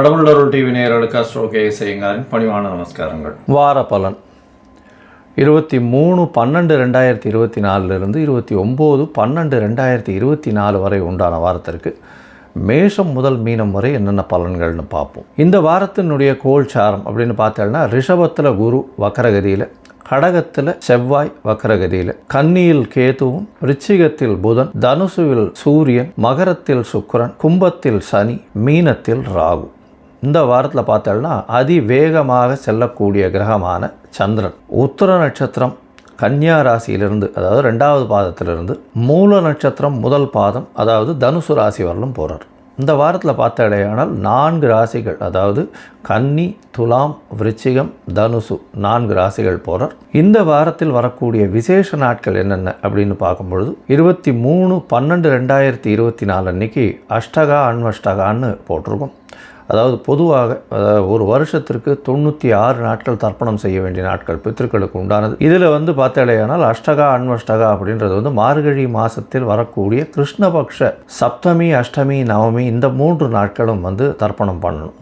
கடவுளருள் TV நேயர்களுக்கு astro கே செய்யுங்காரின் பணிவான நமஸ்காரங்கள். வார பலன் இருபத்தி மூணு பன்னெண்டு ரெண்டாயிரத்தி இருபத்தி நாலுலேருந்து இருபத்தி ஒம்பது பன்னெண்டு ரெண்டாயிரத்தி இருபத்தி நாலு வரை உண்டான வாரத்திற்கு மேஷம் முதல் மீனம் வரை என்னென்ன பலன்கள்னு பார்ப்போம். இந்த வாரத்தினுடைய கோல் சாரம் அப்படின்னு பார்த்தோம்னா ரிஷபத்தில் குரு வக்கரகதியில் கடகத்தில் செவ்வாய் வக்கரகதியில் கன்னியில் கேதுவும் ரிச்சிகத்தில் புதன் தனுசுவில் சூரியன் மகரத்தில் சுக்கரன் கும்பத்தில் சனி மீனத்தில் ராகு. இந்த வாரத்தில் பார்த்தோம்னா அதிவேகமாக செல்லக்கூடிய கிரகமான சந்திரன். உத்தர நட்சத்திரம் கன்னியா ராசியிலிருந்து அதாவது ரெண்டாவது பாதத்திலிருந்து மூல நட்சத்திரம் முதல் பாதம் அதாவது தனுசு ராசி வரலும் போகிறார் இந்த வாரத்தில் பார்த்தடையானால் நான்கு ராசிகள் அதாவது கன்னி துலாம் விருச்சிகம் தனுசு நான்கு ராசிகள் போகிறார் இந்த வாரத்தில் வரக்கூடிய விசேஷ நாட்கள் என்னென்ன அப்படின்னு பார்க்கும்பொழுது இருபத்தி மூணு பன்னெண்டு ரெண்டாயிரத்தி இருபத்தி நாலு அன்னைக்கு அஷ்டகா அன்வஷ்டகான்னு போட்டிருக்கோம். அதாவது பொதுவாக அதாவது ஒரு வருஷத்திற்கு தொண்ணூற்றி ஆறு நாட்கள் தர்ப்பணம் செய்ய வேண்டிய நாட்கள் பித்திருக்களுக்கு உண்டானது. இதில் வந்து பார்த்தாலேயானால் அஷ்டகா அன்வஷ்டகா அப்படின்றது வந்து மார்கழி மாதத்தில் வரக்கூடிய கிருஷ்ணபக்ஷ சப்தமி அஷ்டமி நவமி இந்த மூன்று நாட்களும் வந்து தர்ப்பணம் பண்ணணும்.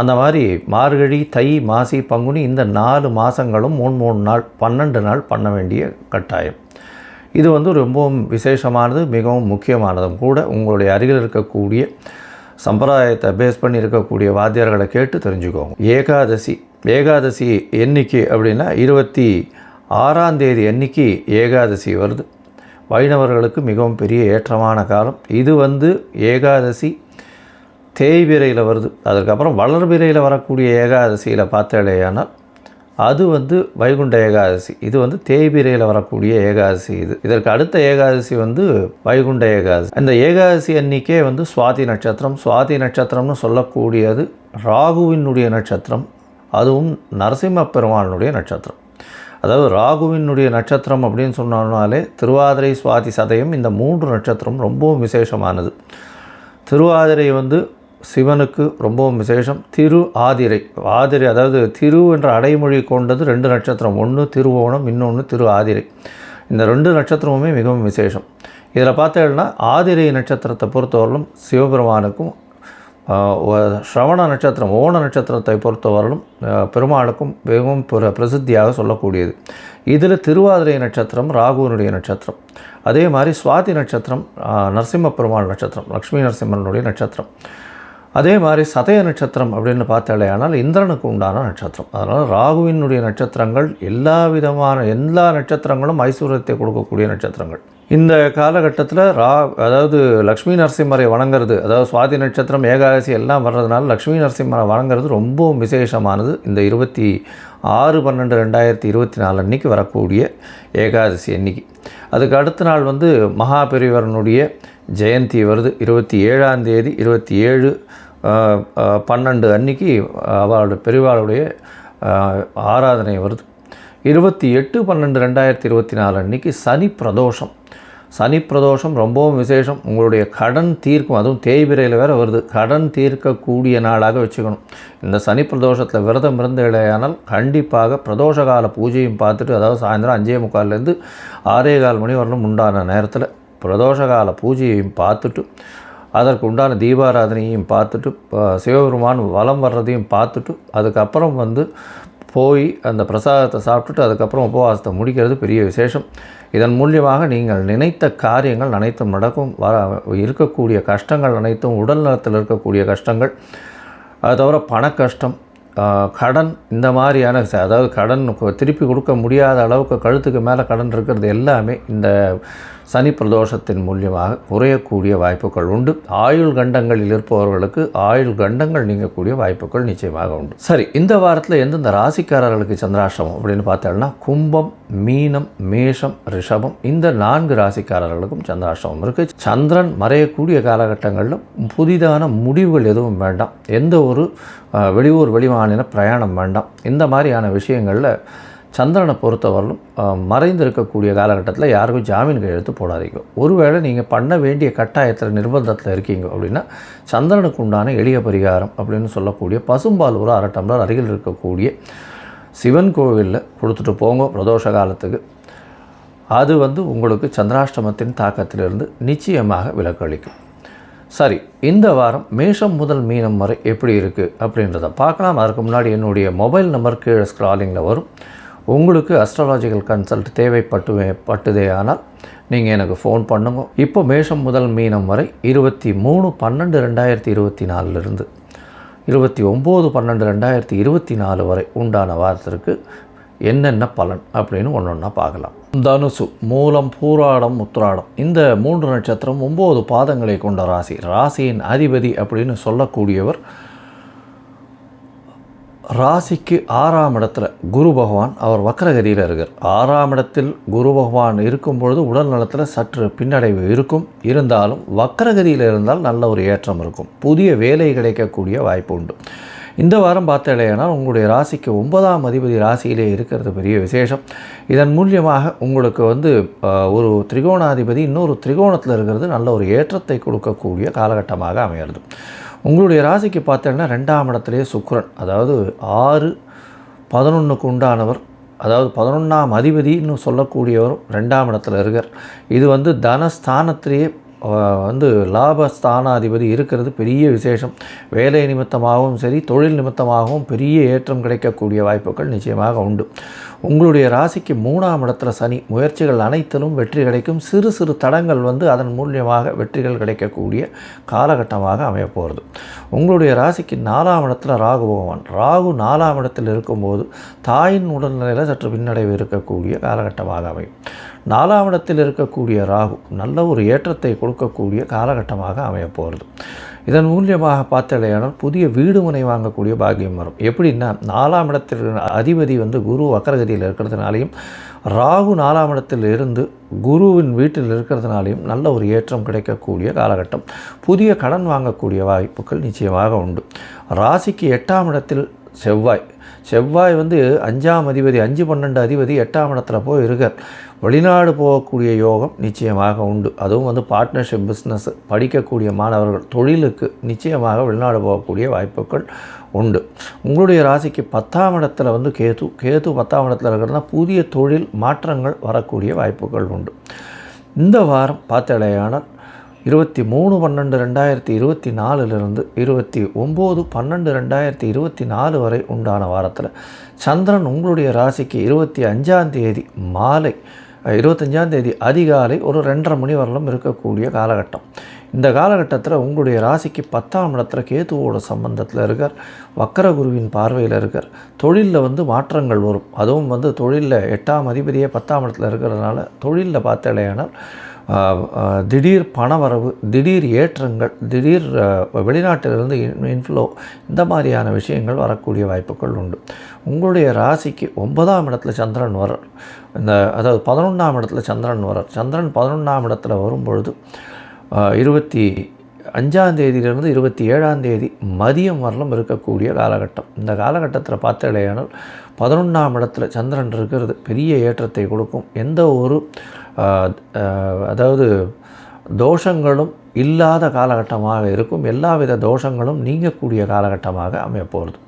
அந்த மாதிரி மார்கழி தை மாசி பங்குனி இந்த நாலு மாதங்களும் மூணு மூணு நாள் பன்னெண்டு நாள் பண்ண வேண்டிய கட்டாயம். இது வந்து ரொம்பவும் விசேஷமானது மிகவும் முக்கியமானதும் கூட உங்களுடைய அருகில் இருக்கக்கூடிய சம்பிரதாயத்தை பேஸ் பண்ணி இருக்கக்கூடிய வாத்தியார்களை கேட்டு தெரிஞ்சுக்கோங்க. ஏகாதசி. ஏகாதசி எண்ணிக்கை அப்படின்னா இருபத்தி ஆறாம் தேதி அன்னைக்கு ஏகாதசி வருது. வைணவர்களுக்கு மிகவும் பெரிய ஏற்றமான காலம். இது வந்து ஏகாதசி தேய்பிரையில் வருது. அதுக்கப்புறம் வளர்பிரையில் வரக்கூடிய ஏகாதசியில் பார்த்தாலேயானால் அது வந்து வைகுண்ட ஏகாதசி. இது வந்து தேய்பிரையில் வரக்கூடிய ஏகாதசி இது. இதற்கு அடுத்த ஏகாதசி வந்து வைகுண்ட ஏகாதசி. அந்த ஏகாதசி அன்னைக்கே வந்து சுவாதி நட்சத்திரம். சுவாதி நட்சத்திரம்னு சொல்லக்கூடியது ராகுவினுடைய நட்சத்திரம். அதுவும் நரசிம்ம பெருமானுடைய நட்சத்திரம். அதாவது ராகுவினுடைய நட்சத்திரம் அப்படின்னு சொன்னாலே திருவாதிரை சுவாதி சதயம் இந்த மூன்று நட்சத்திரம் ரொம்பவும் விசேஷமானது. திருவாதிரை வந்து சிவனுக்கு ரொம்பவும் விசேஷம். திரு ஆதிரை. ஆதிரை அதாவது திரு என்ற அடைமொழி கொண்டது ரெண்டு நட்சத்திரம். ஒன்று திருவோணம் இன்னொன்று திரு ஆதிரை. இந்த ரெண்டு நட்சத்திரமுமே மிகவும் விசேஷம். இதில் பார்த்தீங்கன்னா ஆதிரை நட்சத்திரத்தை பொறுத்தவரையிலும் சிவபெருமானுக்கும் ஸ்ரவண நட்சத்திரம் ஓண நட்சத்திரத்தை பொறுத்தவரையிலும் பெருமாளுக்கும் மிகவும் பிர பிரசித்தியாக சொல்லக்கூடியது. இதில் திருவாதிரை நட்சத்திரம் ராகுவனுடைய நட்சத்திரம். அதே மாதிரி சுவாதி நட்சத்திரம் நரசிம்ம பெருமாள் நட்சத்திரம் லக்ஷ்மி நரசிம்மனுடைய நட்சத்திரம். அதே மாதிரி சதய நட்சத்திரம் அப்படின்னு பார்த்தாலே ஆனால் இந்திரனுக்கு உண்டான நட்சத்திரம். அதனால் ராகுவினுடைய நட்சத்திரங்கள் எல்லா விதமான எல்லா நட்சத்திரங்களும் ஐஸ்வர்யத்தை கொடுக்கக்கூடிய நட்சத்திரங்கள். இந்த காலகட்டத்தில் ரா அதாவது லக்ஷ்மி நரசிம்மரை வணங்குறது அதாவது சுவாதி நட்சத்திரம் ஏகாதசி எல்லாம் வர்றதுனால லக்ஷ்மி நரசிம்மரை வணங்குறது ரொம்பவும் விசேஷமானது. இந்த இருபத்தி ஆறு பன்னெண்டு ரெண்டாயிரத்தி இருபத்தி நாலு அன்றைக்கி வரக்கூடிய ஏகாதசி அன்னைக்கு. அதுக்கு அடுத்த நாள் வந்து மகாபெரிவரனுடைய ஜெயந்தி வருது. இருபத்தி ஏழாம் தேதி இருபத்தி ஏழு பன்னெண்டு அன்னைக்கு அவளோட பெரியவாளுடைய ஆராதனை வருது. இருபத்தி எட்டு பன்னெண்டு ரெண்டாயிரத்தி இருபத்தி நாலு அன்றைக்கி சனி பிரதோஷம். சனி பிரதோஷம் ரொம்பவும் விசேஷம். உங்களுடைய கடன் தீர்க்கும் அதுவும் தேய்பிரையில் வேறு வருது. கடன் தீர்க்கக்கூடிய நாளாக வச்சுக்கணும். இந்த சனி பிரதோஷத்தில் விரதம் இருந்து இடையானால் கண்டிப்பாக பிரதோஷ கால பூஜையும் பார்த்துட்டு அதாவது சாயந்தரம் அஞ்சே முக்கால்லேருந்து ஆறே கால் மணி வரணும் உண்டான நேரத்தில் பிரதோஷ கால பூஜையையும் பார்த்துட்டு அதற்கு உண்டான தீபாராதனையும் பார்த்துட்டு சிவபெருமான் வலம் வர்றதையும் பார்த்துட்டு அதுக்கப்புறம் வந்து போய் அந்த பிரசாதத்தை சாப்பிட்டுட்டு அதுக்கப்புறம் உபவாசத்தை முடிக்கிறது பெரிய விசேஷம். இதன் மூலியமாக நீங்கள் நினைத்த காரியங்கள் அனைத்தும் நடக்கும். வர இருக்கக்கூடிய கஷ்டங்கள் அனைத்தும் உடல் நலத்தில் இருக்கக்கூடிய கஷ்டங்கள். அது தவிர பண கஷ்டம் கடன் இந்த மாதிரியான அதாவது கடன் திருப்பி கொடுக்க முடியாத அளவுக்கு கழுத்துக்கு மேலே கடன் இருக்கிறது எல்லாமே இந்த சனி பிரதோஷத்தின் மூலியமாக குறையக்கூடிய வாய்ப்புகள் உண்டு. ஆயுள் கண்டங்களில் இருப்பவர்களுக்கு ஆயுள் கண்டங்கள் நீங்கக்கூடிய வாய்ப்புகள் நிச்சயமாக உண்டு. சரி இந்த வாரத்தில் எந்தெந்த ராசிக்காரர்களுக்கு சந்திராஷ்டமம் அப்படின்னு பார்த்தோம்னா கும்பம் மீனம் மேஷம் ரிஷபம் இந்த நான்கு ராசிக்காரர்களுக்கும் சந்திராஷ்டமம் இருக்குது சந்திரன் மறையக்கூடிய காலகட்டங்களில் புதிதான முடிவுகள் எதுவும் வேண்டாம். எந்த ஒரு வெளியூர் வெளிமாநில பிரயாணம் வேண்டாம். இந்த மாதிரியான விஷயங்களில் சந்திரனை பொறுத்தவரையிலும் மறைந்திருக்கக்கூடிய காலகட்டத்தில் யாருக்கும் ஜாமீன் கையெழுத்து போடாதீங்க. ஒருவேளை நீங்கள் பண்ண வேண்டிய கட்டாயத்தில் நிர்பந்தத்தில் இருக்கீங்க அப்படின்னா சந்திரனுக்கு உண்டான எளிய பரிகாரம் அப்படின்னு சொல்லக்கூடிய பசும்பால் ஒரு அரை டம்ளர் அருகில் இருக்கக்கூடிய சிவன் கோவிலில் கொடுத்துட்டு போங்க பிரதோஷ காலத்துக்கு. அது வந்து உங்களுக்கு சந்திராஷ்டமத்தின் தாக்கத்திலிருந்து நிச்சயமாக விலக்களிக்கும் சரி இந்த வாரம் மேஷம் முதல் மீனம் வரை எப்படி இருக்குது அப்படின்றத பார்க்கலாம். அதுக்கு முன்னாடி என்னுடைய மொபைல் நம்பர் கீழே ஸ்க்ராலிங்கில் வரும். உங்களுக்கு அஸ்ட்ராலாஜிக்கல் கன்சல்ட் தேவைப்பட்டு பட்டுதே ஆனால் நீங்கள் எனக்கு ஃபோன் பண்ணுங்க. இப்போ மேஷம் முதல் மீனம் வரை இருபத்தி மூணு பன்னெண்டு ரெண்டாயிரத்தி இருபத்தி நாலுலேருந்து இருபத்தி ஒம்பது பன்னெண்டு ரெண்டாயிரத்தி இருபத்தி நாலு வரை உண்டான வாரத்திற்கு என்னென்ன பலன் அப்படின்னு ஒன்று ஒன்றா பார்க்கலாம். தனுசு மூலம் பூராடம் உத்ராடம் இந்த மூன்று நட்சத்திரம் ஒம்பது பாதங்களை கொண்ட ராசி. ராசியின் அதிபதி அப்படின்னு சொல்லக்கூடியவர் ராசிக்கு ஆறாம் இடத்துல குரு பகவான். அவர் வக்கரகதியில் இருக்கார். ஆறாம் இடத்தில் குரு பகவான் இருக்கும் பொழுது உடல் நலத்தில் சற்று பின்னடைவு இருக்கும். இருந்தாலும் வக்கரகதியில் இருந்தால் நல்ல ஒரு ஏற்றம் இருக்கும். புதிய வேலை கிடைக்கக்கூடிய வாய்ப்பு உண்டு. இந்த வாரம் பார்த்தலையானால் உங்களுடைய ராசிக்கு ஒன்பதாம் அதிபதி ராசியிலே இருக்கிறது பெரிய விசேஷம். இதன் மூலியமாக உங்களுக்கு வந்து ஒரு திரிகோணாதிபதி இன்னொரு திரிகோணத்தில் இருக்கிறது நல்ல ஒரு ஏற்றத்தை கொடுக்கக்கூடிய காலகட்டமாக அமைகிறது. உங்களுடைய ராசிக்கு பார்த்தீங்கன்னா ரெண்டாம் இடத்துலேயே சுக்ரன் அதாவது ஆறு பதினொன்றுக்கு உண்டானவர் அதாவது பதினொன்றாம் அதிபதினு சொல்லக்கூடியவரும் ரெண்டாம் இடத்துல இருக்கார். இது வந்து தனஸ்தானத்திலேயே வந்து லாபஸ்தானாதிபதி இருக்கிறது பெரிய விசேஷம். வேலை நிமித்தமாகவும் சரி தொழில் நிமித்தமாகவும் பெரிய ஏற்றம் கிடைக்கக்கூடிய வாய்ப்புகள் நிச்சயமாக உண்டு. உங்களுடைய ராசிக்கு மூணாம் இடத்துல சனி. முயற்சிகள் அனைத்திலும் வெற்றி கிடைக்கும். சிறு சிறு தடங்கள் வந்து அதன் மூலியமாக வெற்றிகள் கிடைக்கக்கூடிய காலகட்டமாக அமையப்போகிறது உங்களுடைய ராசிக்கு நாலாம் இடத்துல ராகு பகவான். ராகு நாலாம் இடத்தில் இருக்கும்போது தாயின் உடல்நிலையில் சற்று பின்னடைவு இருக்கக்கூடிய காலகட்டமாக அமையும். நாலாம் இடத்தில் இருக்கக்கூடிய ராகு நல்ல ஒரு ஏற்றத்தை கொடுக்கக்கூடிய காலகட்டமாக அமையப்போகிறது இதன் மூலியமாக பார்த்தலையானால் புதிய வீடு முனை வாங்கக்கூடிய பாக்கியம் வரும். எப்படின்னா நாலாம் இடத்தில் அதிபதி வந்து குரு வக்கரகதியில் இருக்கிறதுனாலையும் ராகு நாலாம் இடத்தில் இருந்து குருவின் வீட்டில் இருக்கிறதுனாலையும் நல்ல ஒரு ஏற்றம் கிடைக்கக்கூடிய காலகட்டம். புதிய கடன் வாங்கக்கூடிய வாய்ப்புகள் நிச்சயமாக உண்டு. ராசிக்கு எட்டாம் இடத்தில் செவ்வாய். செவ்வாய் வந்து அஞ்சாம் அதிபதி அஞ்சு பன்னெண்டு அதிபதி எட்டாம் இடத்துல போய் இருக்கார் வெளிநாடு போகக்கூடிய யோகம் நிச்சயமாக உண்டு. அதுவும் வந்து பார்ட்னர்ஷிப் பிஸ்னஸ் படிக்கக்கூடிய மாணவர்கள் தொழிலுக்கு நிச்சயமாக வெளிநாடு போகக்கூடிய வாய்ப்புகள் உண்டு. உங்களுடைய ராசிக்கு பத்தாம் இடத்துல வந்து கேது கேது பத்தாம் இடத்துல இருக்கிறதுனா புதிய தொழில் மாற்றங்கள் வரக்கூடிய வாய்ப்புகள் உண்டு. இந்த வாரம் பார்த்தடையானால் இருபத்தி மூணு பன்னெண்டு ரெண்டாயிரத்தி இருபத்தி நாலுலேருந்து இருபத்தி ஒம்பது பன்னெண்டு ரெண்டாயிரத்தி இருபத்தி நாலு வரை உண்டான வாரத்தில் சந்திரன் உங்களுடைய ராசிக்கு இருபத்தி அஞ்சாம் தேதி மாலை இருபத்தஞ்சாந்தேதி இருபத்தஞ்சாம் தேதி அதிகாலை ஒரு ரெண்டரை மணி வரலும் இருக்கக்கூடிய காலகட்டம். இந்த காலகட்டத்தில் உங்களுடைய ராசிக்கு பத்தாம் இடத்துல கேதுவோட சம்பந்தத்தில் இருக்கார். வக்கரகுருவின் பார்வையில் இருக்கார். தொழிலில் வந்து மாற்றங்கள் வரும். அதுவும் வந்து தொழிலில் எட்டாம் அதிபதியே பத்தாம் இடத்துல இருக்கிறதுனால தொழிலில் பார்த்தலையானால் திடீர் பணவரவு திடீர் ஏற்றங்கள் திடீர் வெளிநாட்டிலிருந்து இன்ஃப்ளோ இந்த மாதிரியான விஷயங்கள் வரக்கூடிய வாய்ப்புகள் உண்டு. உங்களுடைய ராசிக்கு ஒன்பதாம் இடத்துல சந்திரன் வர இந்த அதாவது பதினொன்றாம் இடத்துல சந்திரன் வர சந்திரன் பதினொன்றாம் இடத்துல வரும்பொழுது இருபத்தி அஞ்சாம் தேதியிலிருந்து இருபத்தி ஏழாம் தேதி மதியம் வரலும் இருக்கக்கூடிய காலகட்டம். இந்த காலகட்டத்தில் பார்த்தலையானால் பதினொன்றாம் இடத்துல சந்திரன் இருக்கிறது பெரிய ஏற்றத்தை கொடுக்கும். எந்த ஒரு அதாவது தோஷங்களும் இல்லாத காலகட்டமாக இருக்கும். எல்லாவித தோஷங்களும் நீங்கக்கூடிய காலகட்டமாக அமையப்போகிறது.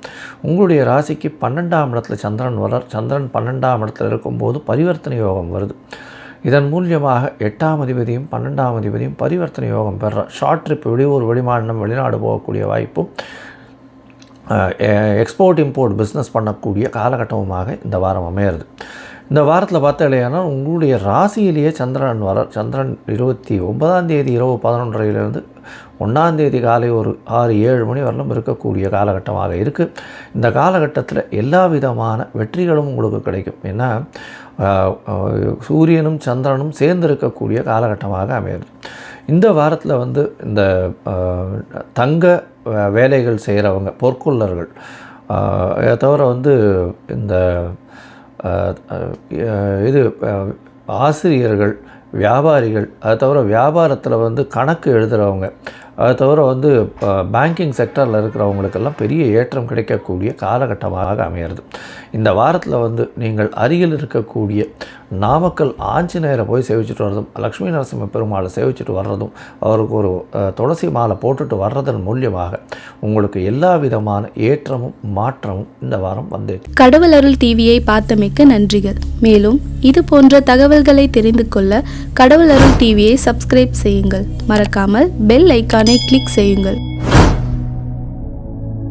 உங்களுடைய ராசிக்கு பன்னெண்டாம் இடத்துல சந்திரன் வளர் சந்திரன் பன்னெண்டாம் இடத்துல இருக்கும்போது பரிவர்த்தனை யோகம் வருது. இதன் மூலியமாக எட்டாம் அதிபதியும் பன்னெண்டாம் அதிபதியும் பரிவர்த்தனை யோகம் பெற ஷார்ட் ட்ரிப் வெளியூர் வெளிமாநிலம் வெளிநாடு போகக்கூடிய வாய்ப்பும் எக்ஸ்போர்ட் இம்போர்ட் பிஸ்னஸ் பண்ணக்கூடிய காலகட்டமுமாக இந்த வாரம் அமையிறது. இந்த வாரத்தில் பார்த்தீங்கன்னா உங்களுடைய ராசியிலேயே சந்திரன் வர சந்திரன் இருபத்தி ஒன்பதாம் தேதி இரவு பதினொன்றரையிலேருந்து ஒன்றாம் தேதி காலை ஒரு ஆறு ஏழு மணி வரலும் இருக்கக்கூடிய காலகட்டமாக இருக்குது இந்த காலகட்டத்தில் எல்லா விதமான வெற்றிகளும் உங்களுக்கு கிடைக்கும். ஏன்னா சூரியனும் சந்திரனும் சேர்ந்து இருக்கக்கூடிய காலகட்டமாக அமையுது. இந்த வாரத்தில் வந்து இந்த தங்க வேலைகள் செய்கிறவங்க பொற்கொள்ளர்கள் தவிர வந்து இந்த இது ஆசிரியர்கள் வியாபாரிகள் அதை தவிர வியாபாரத்தில் வந்து கணக்கு எழுதுகிறவங்க அதை தவிர வந்து பேங்கிங் செக்டரில் இருக்கிறவங்களுக்கெல்லாம் பெரிய ஏற்றம் கிடைக்கக்கூடிய காலகட்டமாக அமையிறது. இந்த வாரத்தில் வந்து நீங்கள் அருகில் இருக்கக்கூடிய நாமக்கல் ஆஞ்சநேயரை போய் சேவிச்சுட்டு வர்றதும் லக்ஷ்மி நரசிம்ம பெருமாளை சேவிச்சுட்டு வர்றதும் அவருக்கு ஒரு துளசி மாலை போட்டுட்டு வர்றதன் மூலியமாக உங்களுக்கு எல்லா விதமான ஏற்றமும் மாற்றமும் இந்த வாரம் வந்தே கடவுள் அருள் டிவியை பார்த்தமைக்கு நன்றிகள். மேலும் இது போன்ற தகவல்களை தெரிந்து கொள்ள கடவுள் அருள் டிவியை சப்ஸ்கிரைப் செய்யுங்கள். மறக்காமல் பெல் ஐக்கான் பட்டனை கிளிக் செய்யுங்கள்.